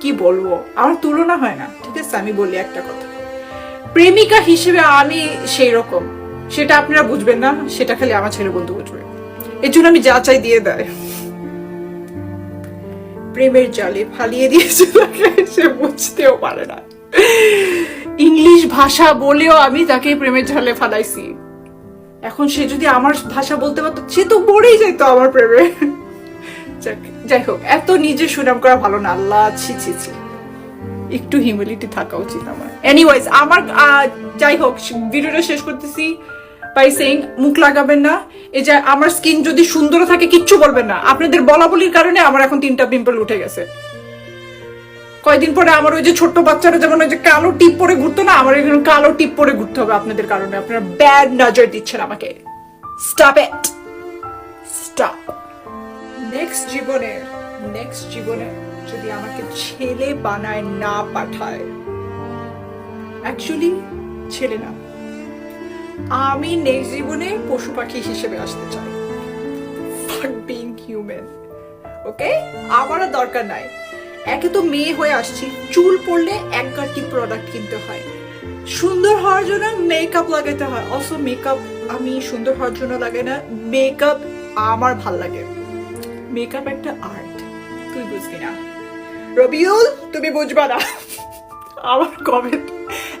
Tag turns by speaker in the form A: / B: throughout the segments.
A: কি বলব? আমার তুলনা হয় না। ঠিক আছে আমি বলি একটা কথা। প্রেমিকা হিসেবে আমি সেই রকম সেটা আপনারা বুঝবেন না সেটা খালি আমার ছেলে বন্ধু বুঝবে। এর জন্য আমি যা চাই দিয়ে দেয়। প্রেমের জালে ফালিয়ে দিয়েছে সে বুঝতেও পারে না। ইংলিশ ভাষা বলেও আমি তাকে প্রেমের জালে ফালাইছি। এখন সে যদি আমার ভাষা বলতে পারতো সে তো পড়েই যেত আমার প্রেমে। যাক, যাই হোক, এত নিজে সুনাম করা ভালো না। আল্লাহ, ছি ছি ছি। একটু হিউমিলিটি থাকা উচিত আমার। এনিওয়াইজ আমার যাই হোক ভিডিওটা শেষ করতেছি বাই সেইং মুখ লাগাবেন না। এই যে আমার স্কিন যদি সুন্দর থাকে, কিচ্ছু বলবেন না। আপনাদের বলা বলির কারণে আমার এখন তিনটা পিম্পল উঠে গেছে। কয়দিন পরে আমার ওই যে ছোট্ট বাচ্চারা যেমন ওই যে কালো টিপ পরে ঘুরতো না, আমার এখন কালো টিপ পরে ঘুরতে হবে আপনাদের কারণে। আপনারা ব্যাড নজর দিচ্ছেন আমাকে। স্টপ ইট স্টপ নেক্সট জীবনে নেক্সট জীবনে যদি আমাকে ছেলে বানায় না পাঠায়। অ্যাকচুয়ালি ছেলে না। আমি নেক্সট জীবনে পশু পাখি হিসেবে আসতে চাই। বিং হিউম্যান ওকে আমারও দরকার নাই। একে তো মেয়ে হয়ে আসছি, চুল পড়লে এক গাঁটি প্রোডাক্ট কিনতে হয়? সুন্দর হওয়ার জন্য মেকআপ লাগাতে হয়। অলসো মেকআপ আমি সুন্দর হওয়ার জন্য লাগে না মেকআপ আমার ভালো লাগে। মেকআপ একটা আর্ট। তুই বুঝবি না। রবিউল, তুমি বুঝবা না। আমার কমেন্ট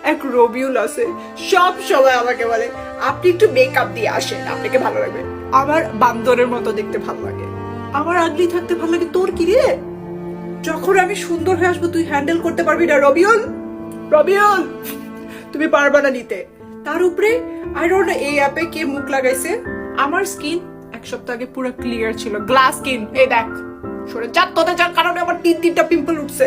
A: এক রবিউল আছে, সব সময় আমাকে বলে, আপনি একটু মেকআপ দিয়ে আসেন, আপনাকে ভালো লাগবে। আমার বান্দরের মতো দেখতে ভালো লাগে। আমার আগলি থাকতে ভালো লাগে তোর কি রে? যখন আমি সুন্দর হয়ে আসব, তুই হ্যান্ডেল করতে পারবি না, রবিউল? রবিউল, তুমি পারবা না নিতে। তার উপরে আই ডোন্ট এই অ্যাপে কে মুখ লাগাইছে? আমার স্কিন সপ্তাহ আগে পুরো ক্লিয়ার ছিল। গ্লাস স্কিন এই দেখ। সরে যা, তোদের যার কারণে আমার তিন তিনটা পিম্পল উঠছে।